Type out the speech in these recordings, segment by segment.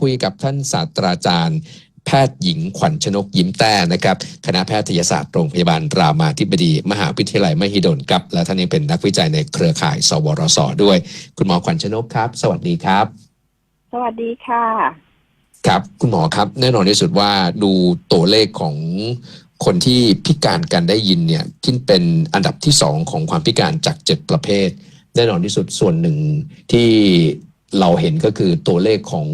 คุยกับท่านศาสตราจารย์ แพทย์หญิงขวัญชนกยิ้มแต้นะครับ คณะแพทยศาสตร์โรงพยาบาลรามาธิบดี มหาวิทยาลัยมหิดลครับ และท่านยังเป็นนักวิจัยในเครือข่าย สวรสด้วย คุณหมอขวัญชนกครับ สวัสดีครับ สวัสดีค่ะ ครับคุณหมอครับ แน่นอนที่สุดว่าดูตัวเลขของคนที่พิการการได้ยินเนี่ยขึ้นเป็นอันดับที่สองของความพิการจากเจ็ดประเภท แน่นอนที่สุดส่วนหนึ่งที่เราเห็นก็คือตัวเลขของ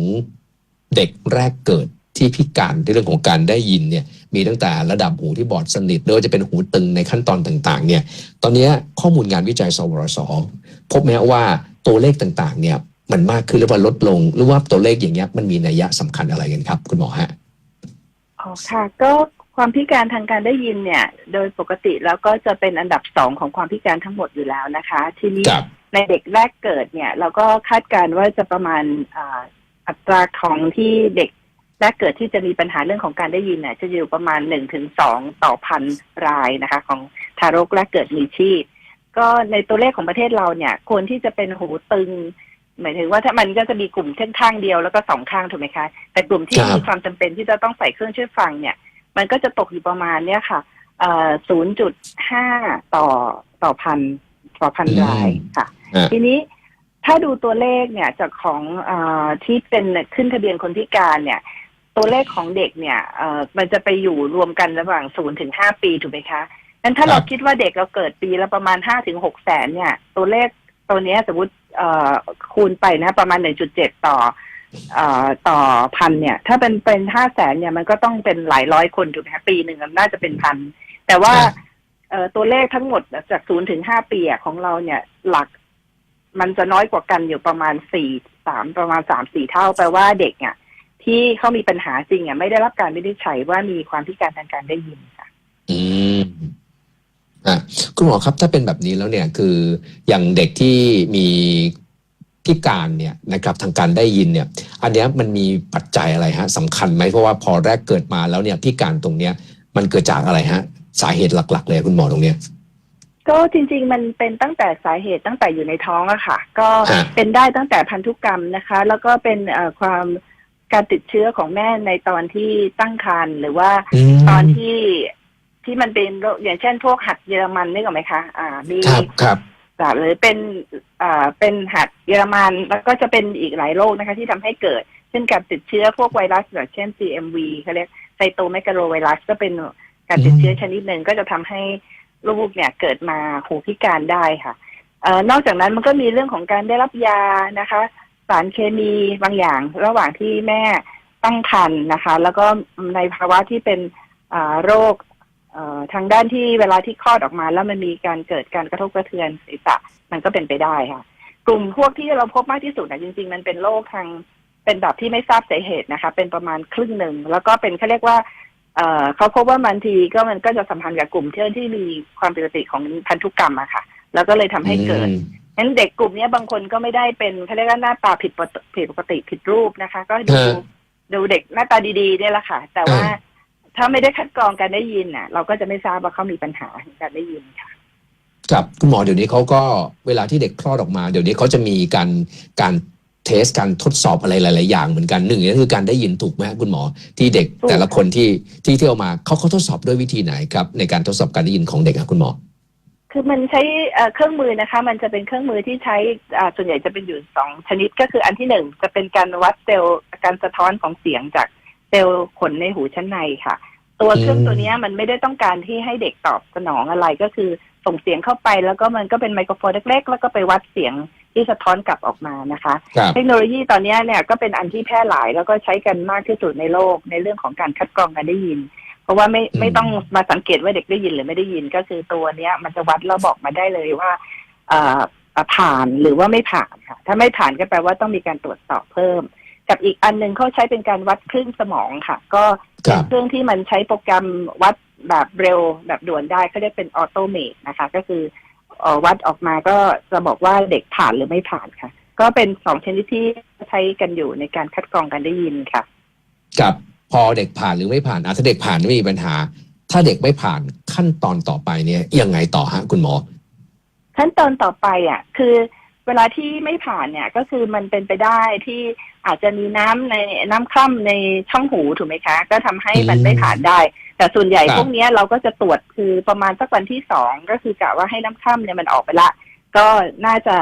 เด็กแรกเกิดที่พิการในเรื่องของการได้ยินเนี่ยมีตั้งแต่ระดับหูที่บอดสนิทหรือว่าจะเป็นหูตึงในขั้นตอนต่างๆเนี่ยตอนนี้ข้อมูลงานวิจัยสวรสพบแม้ว่าตัวเลขต่างๆเนี่ยมันมากขึ้นหรือว่าลดลง หรือว่าตัวเลขอย่างเงี้ยมันมีนัยยะสำคัญอะไรกันครับ คุณหมอฮะอ๋อค่ะก็ความพิการทางการได้ยินเนี่ย โดยปกติแล้วก็จะเป็นอันดับสองของความพิการทั้งหมดอยู่แล้วนะคะ ทีนี้ครับในเด็กแรกเกิดเนี่ย เราก็คาดการณ์ว่าจะประมาณ อ่าอัตราของที่เด็กแรกเกิดที่จะมีปัญหาเรื่องของการได้ยินเนี่ยจะอยู่ประมาณหนึ่งถึงสองต่อพันรายนะคะ ของทารกแรกเกิดมีชีพ ก็ในตัวเลขของประเทศเราเนี่ยควรที่จะเป็นหูตึงหมายถึงว่าถ้ามันก็จะมีกลุ่มแค่ข้างเดียวแล้วก็สองข้างถูกไหมคะ แต่กลุ่มที่ครับมีความจำเป็นที่จะต้องใส่เครื่องช่วยฟังเนี่ย มันก็จะตกอยู่ประมาณเนี่ยค่ะศูนย์จุดห้าต่อต่อพันต่อพันรายค่ะอ่าทีนี้ ถ้าดูตัวเลขเนี่ยจากของอาที่เป็นขึ้นทะเบียนคนพิการเนี่ย ตัวเลขของเด็กเนี่ยเอ่อมันจะไปอยู่รวมกันระหว่างศูนย์ถึงห้าปีถูกไหมคะงั้นถ้าครับเราคิดว่าเด็กเราเกิดปีละประมาณห้าถึงหกแสนเนี่ย ตัวเลขตัวเนี้ยสมมติเอ่อคูณไปนะ ประมาณหนึ่งจุดเจ็ดต่อเอ่อต่อพันเนี่ย ถ้าเป็นเป็นห้าแสนเนี่ยมันก็ต้องเป็นหลายร้อยคนถูกไหมคะปีหนึ่งน่าจะเป็นพัน แต่ว่าครับเอ่อตัวเลขทั้งหมดจากศูนย์ถึงห้าปีอะของเราเนี่ย หลัก มันจะน้อยกว่ากันอยู่ประมาณสี่สามประมาณสามสี่เท่าแปลว่าเด็กอะที่เขามีปัญหาจริงอะไม่ได้รับการวินิจฉัยว่ามีความพิการทางการได้ยินค่ะ อืมอะคุณหมอครับถ้าเป็นแบบนี้แล้วเนี่ยคืออย่างเด็กที่มีพิการเนี่ยนะครับทางการได้ยินเนี่ย อันเนี้ยมันมีปัจจัยอะไรฮะสำคัญไหมเพราะว่าพอแรกเกิดมาแล้วเนี่ยพิการตรงเนี้ยมันเกิดจากอะไรฮะ สาเหตุหลัก ๆ เลยคุณหมอตรงเนี้ย ก็จริงๆ มันเป็นตั้งแต่สาเหตุตั้งแต่อยู่ในท้องอะค่ะ ก็ฮะเป็นได้ตั้งแต่พันธุกรรมนะคะ แล้วก็เป็นเอ่อความการติดเชื้อของแม่ในตอนที่ตั้งครรภ์หรือว่ามตอนที่ที่มันเป็นโรคอย่างเช่นพวกหัดเยอรมันนึกออกไหมคะ อ่ามีครับครับอ่าหรือเป็นอ่าเป็นหัดเยอรมันแล้วก็จะเป็นอีกหลายโรคนะคะ ที่ทำให้เกิด เช่นการติดเชื้อพวกไวรัสแบบเช่น CMV เขาเรียกไซโตเมกาโรไวรัสก็เป็นการติดเชื้อชนิดหนึ่งก็จะทำให้ ลูกเนี่ยเกิดมาหูพิการได้ค่ะเอ่อนอกจากนั้นมันก็มีเรื่องของการได้รับยานะคะ สารเคมีบางอย่าง ระหว่างที่แม่ตั้งครรภ์นะคะ แล้วก็ในภาวะที่เป็นโรคทางด้านที่เวลาที่คลอดออกมา แล้วมันมีการเกิดการกระทบกระเทือนศีรษะมันก็เป็นไปได้ค่ะ กลุ่มพวกที่เราพบมากที่สุดนะจริง ๆ มันเป็นโรคทางเป็นแบบที่ไม่ทราบสาเหตุนะคะ เป็นประมาณครึ่งหนึ่ง แล้วก็เป็นเขาเรียกว่า เอ่อเขาพบว่าบางทีก็มันก็จะสัมพันธ์กับกลุ่มที่ที่มีความผิดปกติของพันธุกรรมอะค่ะ แล้วก็เลยทำให้เกิดอืมงั้นเด็กกลุ่มเนี้ยบางคนก็ไม่ได้เป็นเขาเรียกว่าหน้าตาผิดปกติผิดปกติผิดรูปนะคะ ก็ดูฮะดูเด็กหน้าตาดีๆเนี่ยแหละค่ะ แต่ว่าอ่าถ้าไม่ได้คัดกรองการได้ยินน่ะ เราก็จะไม่ทราบว่าเขามีปัญหาในการได้ยินค่ะครับคุณหมอเดี๋ยวนี้เขาก็เวลาที่เด็กคลอดออกมา เดี๋ยวนี้เขาจะมีการการ เทสการทดสอบอะไรหลาย ๆ อย่างเหมือนกันหนึ่งก็คือการได้ยินถูกไหมฮะคุณหมอ ที่เด็กถูกแต่ละคนที่ที่เที่ยวมาเขาเขาทดสอบด้วยวิธีไหนครับในการทดสอบการได้ยินของเด็กอะคุณหมอ คือมันใช้เอ่อเครื่องมือนะคะ มันจะเป็นเครื่องมือที่ใช้อ่าส่วนใหญ่จะเป็นอยู่สองชนิดก็คืออันที่หนึ่งจะเป็นการวัดเซลล์การสะท้อนของเสียงจากเซลล์ขนในหูชั้นในค่ะ ตัวเครื่องอืมตัวเนี้ยมันไม่ได้ต้องการที่ให้เด็กตอบสนองอะไรก็คือส่งเสียงเข้าไปแล้วก็มันก็เป็นไมโครโฟนเล็ก ๆ แล้วก็ไปวัดเสียง ที่สะท้อนกลับออกมานะคะ ครับ เทคโนโลยีตอนเนี้ยเนี่ยก็เป็นอันที่แพร่หลายแล้วก็ใช้กันมากที่สุดในโลกในเรื่องของการคัดกรองการได้ยิน เพราะว่าไม่อืม ไม่ต้องมาสังเกตว่าเด็กได้ยินหรือไม่ได้ยินก็คือตัวเนี้ย มันจะวัดแล้วบอกมาได้เลยว่าเอ่อเอ่อผ่านหรือว่าไม่ผ่านค่ะ ถ้าไม่ผ่านก็แปลว่าต้องมีการตรวจสอบเพิ่ม กับอีกอันหนึ่งเขาใช้เป็นการวัดคลื่นสมองค่ะ ก็คเป็รันบเครื่องที่มันใช้โปรแกรมวัดแบบเร็วแบบด่วนได้เขาเรียกเป็นออโตเมตนะคะ ก็คือเอ่อ วัดออกมาก็จะบอกว่าเด็กผ่านหรือไม่ผ่านค่ะ ก็เป็นสองชนิดที่ใช้กันอยู่ในการคัดกรองการได้ยินค่ะกับพอเด็กผ่านหรือไม่ผ่านอะถ้าเด็กผ่านไม่มีปัญหา ถ้าเด็กไม่ผ่านขั้นตอนต่อไปเนี่ยยังไงต่อฮะคุณหมอ ขั้นตอนต่อไปอะ คือเวลาที่ไม่ผ่านเนี่ยก็คือมันเป็นไปได้ที่อาจจะมีน้ำในน้ำคร่ำในช่องหูถูกไหมคะ ก็ทำให้มันอืมไม่ผ่านได้ แต่ส่วนใหญ่ครับพวกเนี้ยเราก็จะตรวจคือประมาณสักวันที่สองก็คือกะว่าให้น้ำคร่ำเนี่ยมันออกไปละ ก็น่าจะ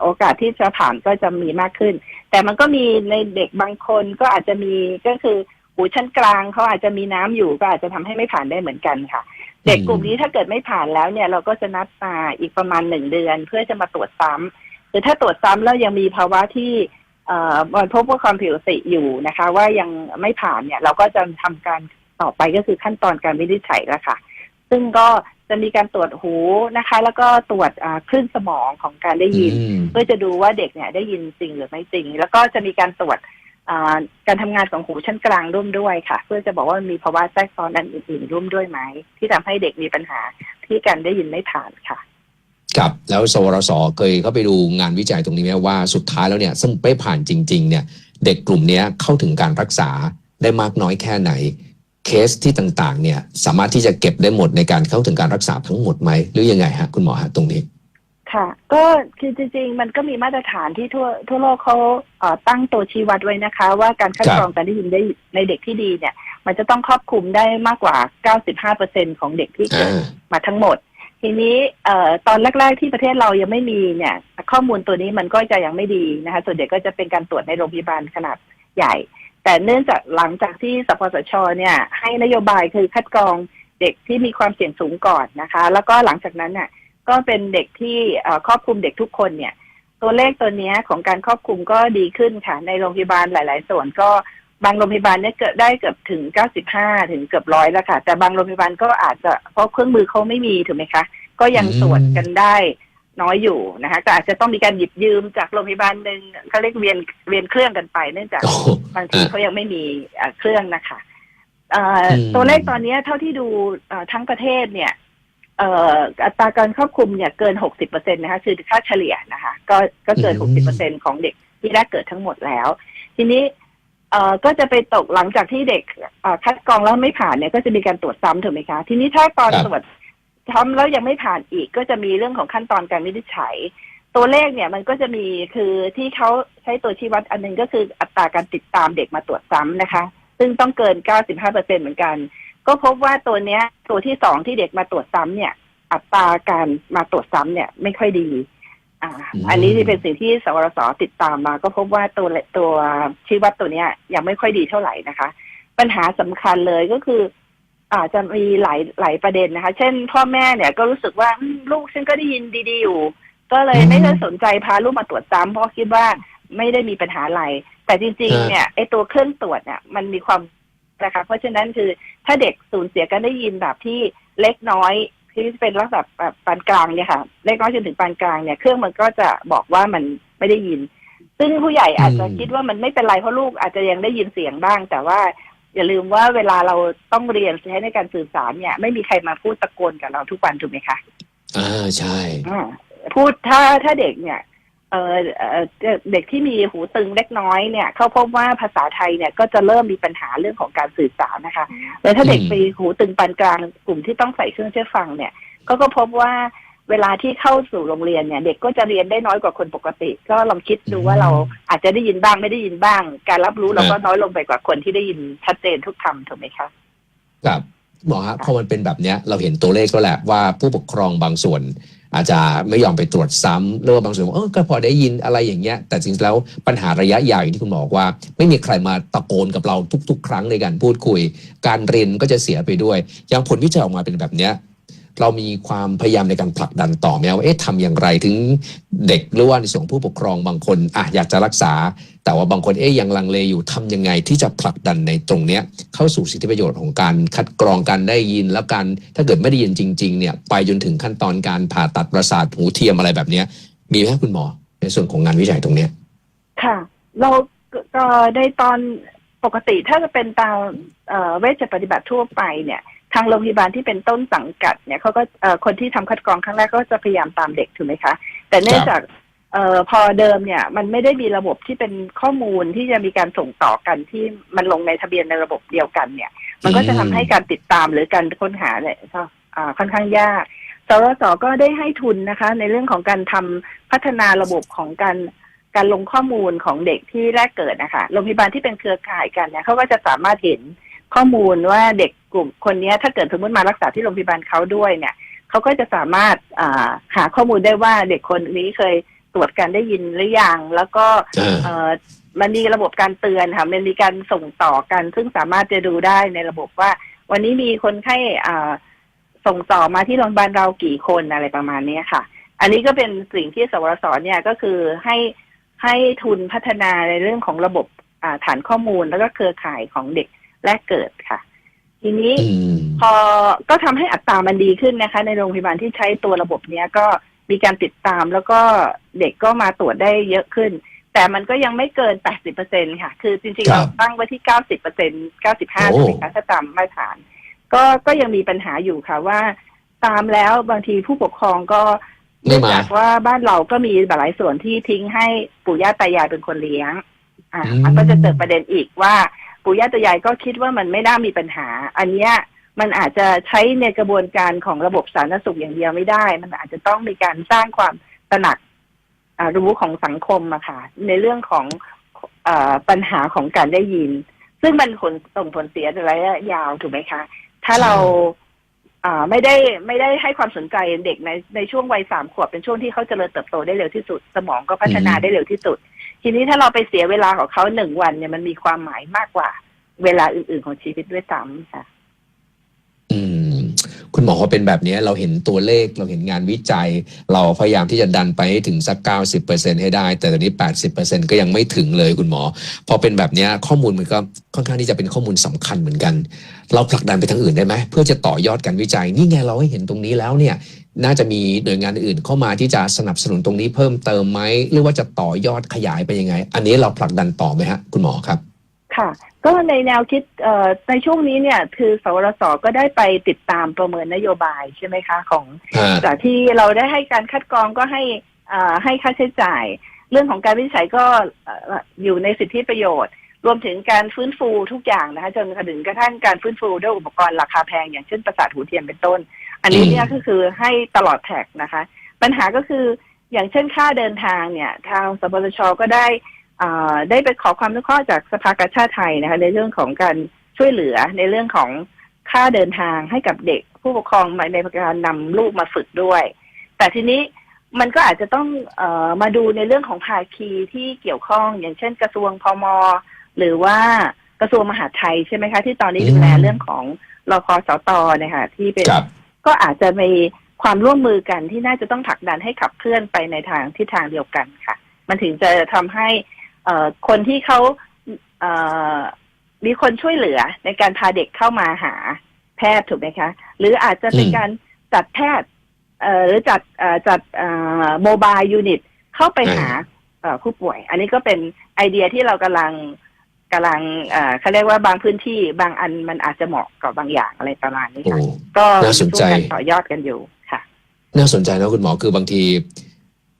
โอกาสที่จะผ่านก็จะมีมากขึ้น แต่มันก็มีในเด็กบางคนก็อาจจะมีก็คือหูชั้นกลางเขาอาจจะมีน้ำอยู่ก็อาจจะทำให้ไม่ผ่านได้เหมือนกันค่ะ เด็กกลุ่มนี้ถ้าเกิดไม่ผ่านแล้วเนี่ย เราก็จะนัดมาอีกประมาณหนึ่งเดือน เพื่อจะมาตรวจซ้ำหรือถ้าตรวจซ้ำแล้วยังมีภาวะที่เอ่อมันพบว่าความผิดปกติอยู่นะคะ ว่ายังไม่ผ่านเนี่ย เราก็จะทำการ ต่อไปก็คือขั้นตอนการวินิจฉัยแล้วค่ะ ซึ่งก็จะมีการตรวจหูนะคะ แล้วก็ตรวจอ่าคลื่นสมองของการได้ยินอืมเพื่อจะดูว่าเด็กเนี่ยได้ยินจริงหรือไม่จริง แล้วก็จะมีการตรวจอ่าการทำงานของหูชั้นกลางร่วมด้วยค่ะ เพื่อจะบอกว่ามีภาวะแทรกซ้อนอันอื่นๆร่วมด้วยไหมที่ทำให้เด็กมีปัญหาที่การได้ยินไม่ผ่านค่ะครับแล้วสวรสเคยเข้าไปดูงานวิจัยตรงนี้ไหมว่าสุดท้ายแล้วเนี่ยซึ่งไม่ผ่านจริง ๆ เนี่ย เด็กกลุ่มเนี้ยเข้าถึงการรักษาได้มากน้อยแค่ไหน เคสที่ต่างๆ เนี่ยสามารถที่จะเก็บได้หมดในการเข้าถึงการรักษาทั้งหมดไหมหรือยังไงฮะคุณหมอฮะตรงนี้ ค่ะ ก็คือจริง ๆ มันก็มีมาตรฐานที่ทั่วทั่วโลกเขาตั้งตัวชี้วัดไว้นะคะ ว่าการคัดกรองการได้ยินได้ในเด็กที่ดีเนี่ย มันจะต้องครอบคลุมได้มากกว่า 95%ของเด็กที่เกิดมาทั้งหมดทีนี้เอ่อตอนแรก ๆ ที่ประเทศเรายังไม่มีเนี่ย ข้อมูลตัวนี้มันก็จะยังไม่ดีนะคะ ส่วนใหญ่ก็จะเป็นการตรวจในโรงพยาบาลขนาดใหญ่ แต่เนื่องจากหลังจากที่สปสชเนี่ย ให้นโยบายคือคัดกรองเด็กที่มีความเสี่ยงสูงก่อนนะคะ แล้วก็หลังจากนั้นเนี่ยก็เป็นเด็กที่เอ่อครอบคลุมเด็กทุกคนเนี่ย ตัวเลขตัวเนี้ยของการครอบคลุมก็ดีขึ้นค่ะ ในโรงพยาบาลหลาย ๆ ส่วนก็บางโรงพยาบาลเนี่ยเกิดได้เกือบถึง 95 ถึงเกือบร้อยแล้วค่ะ แต่บางโรงพยาบาลก็อาจจะเพราะเครื่องมือเขาไม่มีถูกไหมคะ ก็ยังอืมตรวจกันได้ น้อยอยู่นะคะก็อาจจะต้องมีการหยิบยืมจากโรงพยาบาลหนึ่งเขาเรียกเวียนเวียนเครื่องกันไป เนื่องจากโอ้บางทีเขายังไม่มีเอ่อเครื่องนะคะเอ่ออมตัวเลขตอนนี้เท่าที่ดูเอ่อทั้งประเทศเนี่ยเอ่ออัตราการครอบคลุมเนี่ยเกิน60เปอร์เซ็นนะคะคือค่าเฉลี่ยนะคะ ก็ก็เกิน60เปอร์เซ็นของเด็กที่แรกเกิดทั้งหมดแล้ว ทีนี้เอ่อก็จะไปตกหลังจากที่เด็กเอ่อคัดกรองแล้วไม่ผ่านเนี่ยก็จะมีการตรวจซ้ำถูกไหมคะ ทีนี้ถ้าตอนครับตรวจ ซ้ำแล้วยังไม่ผ่านอีกก็จะมีเรื่องของขั้นตอนการวินิจฉัย ตัวเลขเนี่ยมันก็จะมีคือที่เขาใช้ตัวชี้วัดอันหนึงก็คืออัตราการติดตามเด็กมาตรวจซ้ำนะคะ ซึ่งต้องเกิน 95เปอร์เซ็นเหมือนกัน ก็พบว่าตัวเนี้ย ตัวที่สองที่เด็กมาตรวจซ้ำเนี่ย อัตราการมาตรวจซ้ำเนี่ยไม่ค่อยดี อ่าอืมอันนี้ที่เป็นสิ่งที่สวรสติดตามมา ก็พบว่าตัวเลตัวชี้วัดตัวเนี้ยยังไม่ค่อยดีเท่าไหร่นะคะ ปัญหาสำคัญเลยก็คือ อาจจะมีหลายหลายประเด็นนะคะ เช่น พ่อแม่เนี่ยก็รู้สึกว่าอืมลูกฉันก็ได้ยินดีๆอยู่ ก็เลยอืมไม่ได้สนใจพาลูกมาตรวจซ้ำเพราะคิดว่าไม่ได้มีปัญหาอะไร แต่จริงฮะๆเนี่ยไอตัวเครื่องตรวจเนี่ยมันมีความนะคะเพราะฉะนั้นคือถ้าเด็กสูญเสียการได้ยินแบบที่เล็กน้อยที่เป็นลักษณะแบบปานกลางเนี่ยค่ะ เล็กน้อยจนถึงปานกลางเนี่ยเครื่องมันก็จะบอกว่ามันไม่ได้ยิน ซึ่งผู้ใหญ่อาจจะอืมคิดว่ามันไม่เป็นไรเพราะลูกอาจจะยังได้ยินเสียงบ้าง แต่ว่า อย่าลืมว่าเวลาเราต้องเรียนใช้ในการสื่อสารเนี่ย ไม่มีใครมาพูดตะโกนกับเราทุกวันถูกไหมคะอ่าใช่อ่าพูดถ้าถ้าเด็กเนี่ยเออเอ่อเด็กที่มีหูตึงเล็กน้อยเนี่ยเขาพบว่าภาษาไทยเนี่ยก็จะเริ่มมีปัญหาเรื่องของการสื่อสารนะคะแล้วถ้าเด็กอืมไปหูตึงปานกลางกลุ่มที่ต้องใส่เครื่องช่วยฟังเนี่ยก็ก็พบว่า เวลาที่เข้าสู่โรงเรียนเนี่ย เด็กก็จะเรียนได้น้อยกว่าคนปกติ ก็ลองคิดดูว่าเราอาจจะได้ยินบ้างไม่ได้ยินบ้าง การรับรู้เราก็น้อยลงไปกว่าคนที่ได้ยินชัดเจนทุกคำถูกไหมคะครับหมอฮะพอมันเป็นแบบเนี้ยเราเห็นตัวเลขก็แหละว่าผู้ปกครองบางส่วน อาจจะไม่ยอมไปตรวจซ้ำหรือว่าบางส่วนบอกเออก็พอได้ยินอะไรอย่างเงี้ย แต่จริงๆแล้วปัญหาระยะยาวอย่างที่คุณหมอบอกว่า ไม่มีใครมาตะโกนกับเราทุก ๆ ครั้งในการพูดคุย การเรียนก็จะเสียไปด้วยอย่างผลวิจัยออกมาเป็นแบบเนี้ย เรามีความพยายามในการผลักดันต่อไหมว่าเอ๊ะทำอย่างไรถึงเด็กหรือว่าในส่วนผู้ปกครองบางคนอะอยากจะรักษา แต่ว่าบางคนเอ๊ยยังลังเลอยู่ทำยังไงที่จะผลักดันในตรงเนี้ยเข้าสู่สิทธิประโยชน์ของการคัดกรองการได้ยิน แล้วการถ้าเกิดไม่ได้ยินจริงๆเนี่ยไปจนถึงขั้นตอนการผ่าตัดประสาทหูเทียมอะไรแบบเนี้ย มีไหมคุณหมอ ในส่วนของงานวิจัยตรงเนี้ยค่ะ เราก็ก็ได้ตอนปกติถ้าจะเป็นตามเเวชปฏิบัติทั่วไปเนี่ย ทางโรงพยาบาลที่เป็นต้นสังกัดเนี่ยเขาก็เอ่อคนที่ทำคัดกรองครั้งแรกก็จะพยายามตามเด็กถูกไหมคะ แต่เนื่องจากเอ่อพอเดิมเนี่ยมันไม่ได้มีระบบที่เป็นข้อมูลที่จะมีการส่งต่อกันที่มันลงในทะเบียนในระบบเดียวกันเนี่ย มันก็จะทำให้การติดตามหรือการค้นหาเนี่ยก็อ่าค่อนข้างยากสรสก็ได้ให้ทุนนะคะ ในเรื่องของการทำพัฒนาระบบของการการลงข้อมูลของเด็กที่แรกเกิดนะคะโรงพยาบาลที่เป็นเครือข่ายกันเนี่ยเขาก็จะสามารถเห็น ข้อมูลว่าเด็กกลุ่มคนเนี้ยถ้าเกิดสมมติมารักษาที่โรงพยาบาลเขาด้วยเนี่ยเขาก็จะสามารถอ่าหาข้อมูลได้ว่าเด็กคนนี้เคยตรวจการได้ยินหรือยังแล้วก็อ่าเอ่อมันมีระบบการเตือนค่ะมันมีการส่งต่อกัน ซึ่งสามารถจะดูได้ในระบบว่า วันนี้มีคนไข้อ่าส่งต่อมาที่โรงพยาบาลเรากี่คนอะไรประมาณเนี้ยค่ะ อันนี้ก็เป็นสิ่งที่สวรสเนี่ยก็คือให้ให้ทุนพัฒนาในเรื่องของระบบอ่าฐานข้อมูลแล้วก็เครือข่ายของเด็ก แรกเกิดค่ะ ทีนี้อืมพอก็ทำให้อัตรามันดีขึ้นนะคะ ในโรงพยาบาลที่ใช้ตัวระบบเนี้ยก็มีการติดตามแล้วก็เด็กก็มาตรวจได้เยอะขึ้น แต่มันก็ยังไม่เกิน 80%ค่ะ คือจริงๆครัเราบตั้งไว้ที่ 90% 95โอ้ใช่ไหมคะถ้าตามมาตรฐาน ก็ก็ยังมีปัญหาอยู่ค่ะว่า ตามแล้วบางทีผู้ปกครองก็ไม่เนื่องมาจากว่าบ้านเราก็มีหลายส่วนที่ทิ้งให้ปู่ย่าตายายเป็นคนเลี้ยง อ่าอืมมันก็จะเกิดประเด็นอีกว่า ปู่ย่าตายายก็คิดว่ามันไม่น่ามีปัญหา อันเนี้ยมันอาจจะใช้ในกระบวนการของระบบสาธารณสุขอย่างเดียวไม่ได้ มันอาจจะต้องมีการสร้างความตระหนักรู้ของสังคมอะค่ะ ในเรื่องของอปัญหาของการได้ยิน ซึ่งมันผลส่งผลเสียระยะยาวถูกไหมคะ ถ้าเราไม่ได้ไม่ได้ให้ความสนใจเด็กในในช่วงวัยสามขวบเป็นช่วงที่เขาเจริญเติบโตได้เร็วที่สุด สมองก็พัฒนาได้เร็วที่สุด ทีนี้ถ้าเราไปเสียเวลาของเขาหนึ่งวันเนี่ยมันมีความหมายมากกว่า เวลาอื่น ๆของชีวิตด้วยซ้ำค่ะ อืม คุณหมอเขาเป็นแบบนี้เราเห็นตัวเลขเราเห็นงานวิจัย เราพยายามที่จะดันไปให้ถึงสัก90%ให้ได้ แต่ตอนนี้80%ก็ยังไม่ถึงเลยคุณหมอ พอเป็นแบบนี้ข้อมูลมันก็ค่อนข้างที่จะเป็นข้อมูลสำคัญเหมือนกัน เราผลักดันไปทางอื่นได้ไหมเพื่อจะต่อยอดการวิจัย นี่ไงเราให้เห็นตรงนี้แล้วเนี่ย น่าจะมีหน่วยงานอื่นเข้ามาที่จะสนับสนุนตรงนี้เพิ่มเติมไหมหรือว่าจะต่อยอดขยายไปยังไง อันนี้เราผลักดันต่อไหมฮะ คุณหมอครับ ค่ะ ก็ในแนวคิดเอ่อในช่วงนี้เนี่ยคือสวรสก็ได้ไปติดตามประเมินนโยบายใช่ไหมคะของฮะจากที่เราได้ให้การคัดกรองก็ให้อ่าให้ค่าใช้จ่าย เรื่องของการวิจัยก็เอ่ออยู่ในสิทธิประโยชน์ รวมถึงการฟื้นฟูทุกอย่างนะคะจนถึงกระทั่งการฟื้นฟูด้วยอุปกรณ์ราคาแพงอย่างเช่นประสาทหูเทียมเป็นต้น อันนี้เนี่ยก็คือให้ตลอดแท็กนะคะ ปัญหาก็คืออย่างเช่นค่าเดินทางเนี่ย ทางสปสชก็ได้อ่าได้ไปขอความอนุเคราะห์จากสภากาชาติไทยนะคะ ในเรื่องของการช่วยเหลือในเรื่องของค่าเดินทางให้กับเด็กผู้ปกครองในการนำลูกมาฝึกด้วย แต่ทีนี้มันก็อาจจะต้องเออมาดูในเรื่องของภาคีที่เกี่ยวข้อง อย่างเช่น กระทรวงพมหรือว่ากระทรวงมหาดไทยใช่ไหมคะ ที่ตอนนี้ดูแลอืมเรื่องของรพสตเนี่ยค่ะที่เป็นครับ ก็อาจจะมีความร่วมมือกันที่น่าจะต้องผลักดันให้ขับเคลื่อนไปในทางทิศทางเดียวกันค่ะ มันถึงจะทำให้เอ่อคนที่เขาเอ่อมีคนช่วยเหลือในการพาเด็กเข้ามาหาแพทย์ถูกไหมคะ หรืออาจจะเป็นอืมการจัดแพทย์เอ่อหรือจัดเอ่อจัดโมบายยูนิตเข้าไปหาเอ่อผู้ป่วย อันนี้ก็เป็นไอเดียที่เรากำลัง กำลังเอ่อเขาเรียกว่าบางพื้นที่บางอันมันอาจจะเหมาะกับบางอย่างอะไรประมาณนี้โอ้ค่ะก็น่าสนใจร่วมกันต่อยอดกันอยู่ค่ะ น่าสนใจนะคุณหมอคือบางที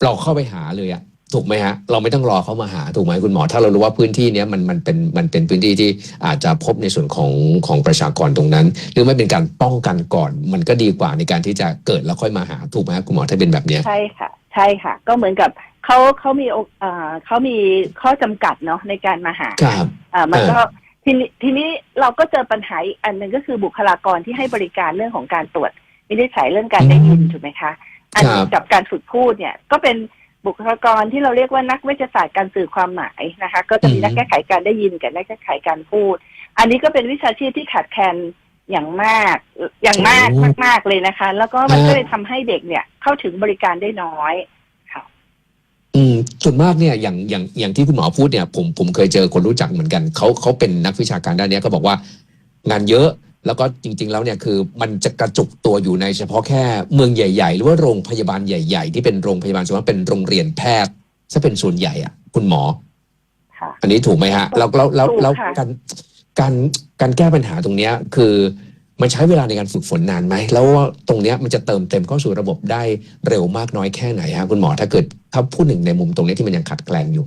เราเข้าไปหาเลยอะถูกไหมฮะเราไม่ต้องรอเขามาหาถูกไหมคุณหมอ ถ้าเรารู้ว่าพื้นที่เนี้ยมันมันเป็นมันเป็นพื้นที่ที่อาจจะพบในส่วนของของประชากรตรงนั้น หรือไม่เป็นการป้องกันก่อน มันก็ดีกว่าในการที่จะเกิดแล้วค่อยมาหาถูกไหมฮะคุณหมอถ้าเป็นแบบเนี้ยใช่ค่ะ ใช่ค่ะ ก็เหมือนกับ เขาเขามีโอเอ่อเขามีข้อจำกัดเนาะในการมาหาครับ อ่ามันเออก็ทีนี้ทีนี้เราก็เจอปัญหาอีกอันหนึ่งก็คือบุคลากรที่ให้บริการเรื่องของการตรวจวินิจฉัยเรื่องการได้ยินถูกไหมคะ อันนี้กับการฝึกพูดเนี่ย ก็เป็นบุคลากรที่เราเรียกว่านักเวชศาสตร์การสื่อความหมายนะคะ ก็จะมีนักแก้ไขการได้ยินกับนักแก้ไขการพูด อันนี้ก็เป็นวิชาชีพที่ขาดแคลนอย่างมากอย่างมากมาก ๆเลยนะคะ แล้วก็มันก็เลยทำให้เด็กเนี่ยเข้าถึงบริการได้น้อย อืมส่วนมากเนี่ยอย่างอย่างอย่างที่คุณหมอพูดเนี่ยผมผมเคยเจอคนรู้จักเหมือนกันเขาเขาเป็นนักวิชาการด้านเนี้ยเขาบอกว่างานเยอะแล้วก็จริง ๆ แล้วเนี่ยคือมันจะกระจุกตัวอยู่ในเฉพาะแค่เมืองใหญ่ ๆ หรือว่าโรงพยาบาลใหญ่ ๆ ที่เป็นโรงพยาบาลสมมติว่าเป็นโรงเรียนแพทย์ซะเป็นส่วนใหญ่อะ คุณหมอค่ะอันนี้ถูกไหมฮะแล้วแล้วแล้วถูกแล้วค่ะการการการแก้ปัญหาตรงเนี้ยคือ มันใช้เวลาในการฝึกฝนนานไหม แล้วว่าตรงเนี้ยมันจะเติมเต็มเข้าสู่ระบบได้เร็วมากน้อยแค่ไหนฮะคุณหมอถ้าเกิดถ้าพูดหนึ่งในมุมตรงเนี้ยที่มันยังขัดแคลงอยู่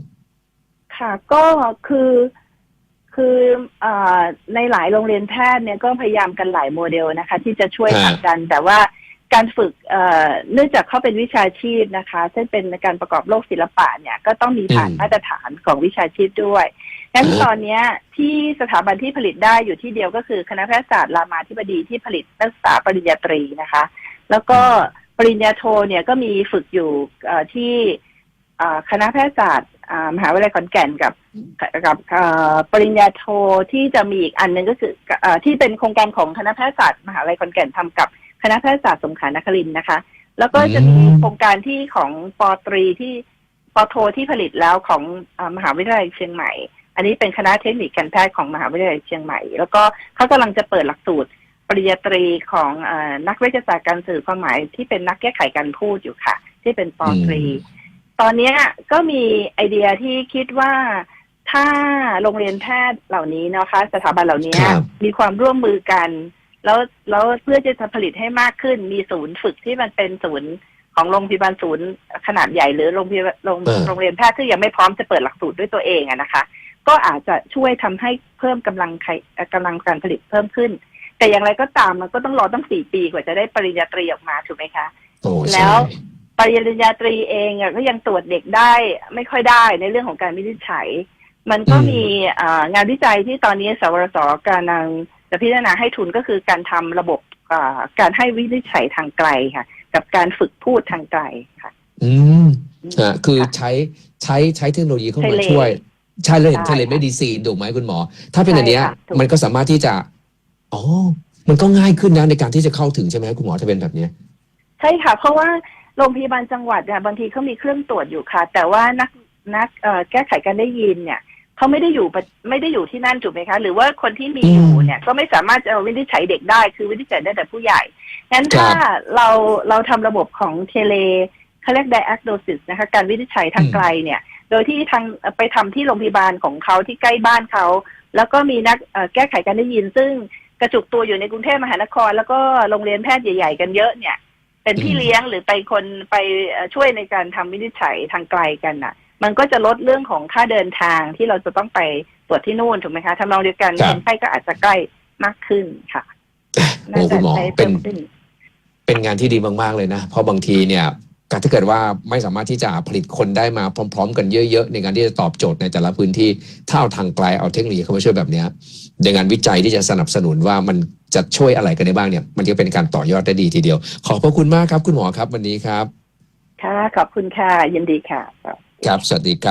ค่ะ ก็คือคืออ่าในหลายโรงเรียนแพทย์เนี่ยก็พยายามกันหลายโมเดลนะคะ ที่จะช่วยฮะผลักดันแต่ว่าการฝึกเอ่อเนื่องจากเขาเป็นวิชาชีพนะคะซึ่งเป็นการประกอบโลกศิลปะเนี่ยก็ต้องมีผ่านอืมมาตรฐานของวิชาชีพด้วย งั้นตอนเนี้ยที่สถาบันที่ผลิตได้อยู่ที่เดียวก็คือคณะแพทยศาสตร์รามาธิบดีที่ผลิตนักศึกษาปริญญาตรีนะคะ แล้วก็ปริญญาโทเนี่ยก็มีฝึกอยู่ที่คณะแพทยศาสตร์มหาวิทยาลัยขอนแก่นกับกับปริญญาโทที่จะมีอีกอันหนึ่งก็คือที่เป็นโครงการของคณะแพทยศาสตร์มหาวิทยาลัยขอนแก่นทำกับคณะแพทยศาสตร์สงขลานครินนะคะ แล้วก็จะมีโครงการที่ของปอตรีที่ปอโทที่ผลิตแล้วของอมหาวิทยาลัยเชียงใหม่ อันนี้เป็นคณะเทคนิคการแพทย์ของมหาวิทยาลัยเชียงใหม่ แล้วก็เขากำลังจะเปิดหลักสูตรปริญญาตรีของเออนักวิทยาศาสตร์การสื่อความหมายที่เป็นนักแก้ไขการพูดอยู่ค่ะ ที่เป็นปอตรี ตอนเนี้ยก็มีไอเดียที่คิดว่าถ้าโรงเรียนแพทย์เหล่านี้นะคะ สถาบันเหล่านี้ครับมีความร่วมมือกัน แล้วแล้วเพื่อจะผลิตให้มากขึ้นมีศูนย์ฝึกที่มันเป็นศูนย์ของโรงพยาบาลศูนย์ขนาดใหญ่หรือโรงพยาบาลโรงเออโรงเรียนแพทย์ที่ยังไม่พร้อมจะเปิดหลักสูตรด้วยตัวเองอะนะคะ ก็อาจจะช่วยทำให้เพิ่มกำลังใครเอ่อกำลังการผลิตเพิ่มขึ้น แต่อย่างไรก็ตามมันก็ต้องรอตั้งสี่ปีกว่าจะได้ปริญญาตรีออกมาถูกไหมคะโอ้ใช่แล้วปริญญาตรีเองอะก็ยังตรวจเด็กได้ไม่ค่อยได้ในเรื่องของการวินิจฉัย มันก็อืมมีอ่างานวิจัยที่ตอนนี้สวรสกำลังจะพิจารณาให้ทุนก็คือการทำระบบอ่าการให้วินิจฉัยทางไกลค่ะ กับการฝึกพูดทางไกลค่ะ อืมอะคือใช้ใช้ใช้เทคโนโลยีเข้ามาเทเลช่วย ใช่เลยใช่เทเลค่ะไม่ดีซีถูกไหมคุณหมอ ถ้าเป็นอันเนี้ย ใช่ค่ะถูก มันก็สามารถที่จะ อ๋อ มันก็ง่ายขึ้นนะในการที่จะเข้าถึงใช่ไหมคุณหมอถ้าเป็นแบบเนี้ย ใช่ค่ะ เพราะว่าโรงพยาบาลจังหวัดเนี่ยบางทีเขามีเครื่องตรวจอยู่ค่ะ แต่ว่านักนักเอ่อแก้ไขการได้ยินเนี่ยเขาไม่ได้อยู่ประไม่ได้อยู่ที่นั่นถูกไหมคะ หรือว่าคนที่มีอยู่อืมเนี่ยก็ไม่สามารถจะวินิจฉัยเด็กได้ คือวินิจฉัยได้แต่ผู้ใหญ่งั้นครับถ้าเราเราทำระบบของเทเลเขาเรียก diagnosis นะคะ การวินิจฉัยทางไกลเนี่ย โดยที่ทางไปทำที่โรงพยาบาลของเขาที่ใกล้บ้านเขา แล้วก็มีนักเอ่อแก้ไขการได้ยิน ซึ่งกระจุกตัวอยู่ในกรุงเทพมหานคร แล้วก็โรงเรียนแพทย์ใหญ่ ๆ กันเยอะเนี่ย เป็นพี่อืมเลี้ยงหรือไปคนไปเอ่อช่วยในการทำวินิจฉัยทางไกลกันน่ะ มันก็จะลดเรื่องของค่าเดินทางที่เราจะต้องไปตรวจที่นู่นถูกไหมคะทำนองเดียวกันครับคนไข้ก็อาจจะใกล้มากขึ้นค่ะโอ้คุณหมอใช้เป็นพิ่มขึ้นเป็นงานที่ดีมาก ๆ เลยนะ เพราะบางทีเนี่ย การถ้าเกิดว่าไม่สามารถที่จะผลิตคนได้มาพร้อม ๆ กันเยอะ ๆ ในการที่จะตอบโจทย์ในแต่ละพื้นที่ถ้าเอาทางไกลเอาเทคโนโลยีเข้ามาช่วยแบบเนี้ยในงานวิจัยที่จะสนับสนุนว่ามันจะช่วยอะไรกันได้บ้างเนี่ย มันจะเป็นการต่อยอดได้ดีทีเดียว ขอบพระคุณมากครับ คุณหมอครับวันนี้ครับ ค่ะ ขอบคุณค่ะยินดีค่ะ ครับสวัสดีครับ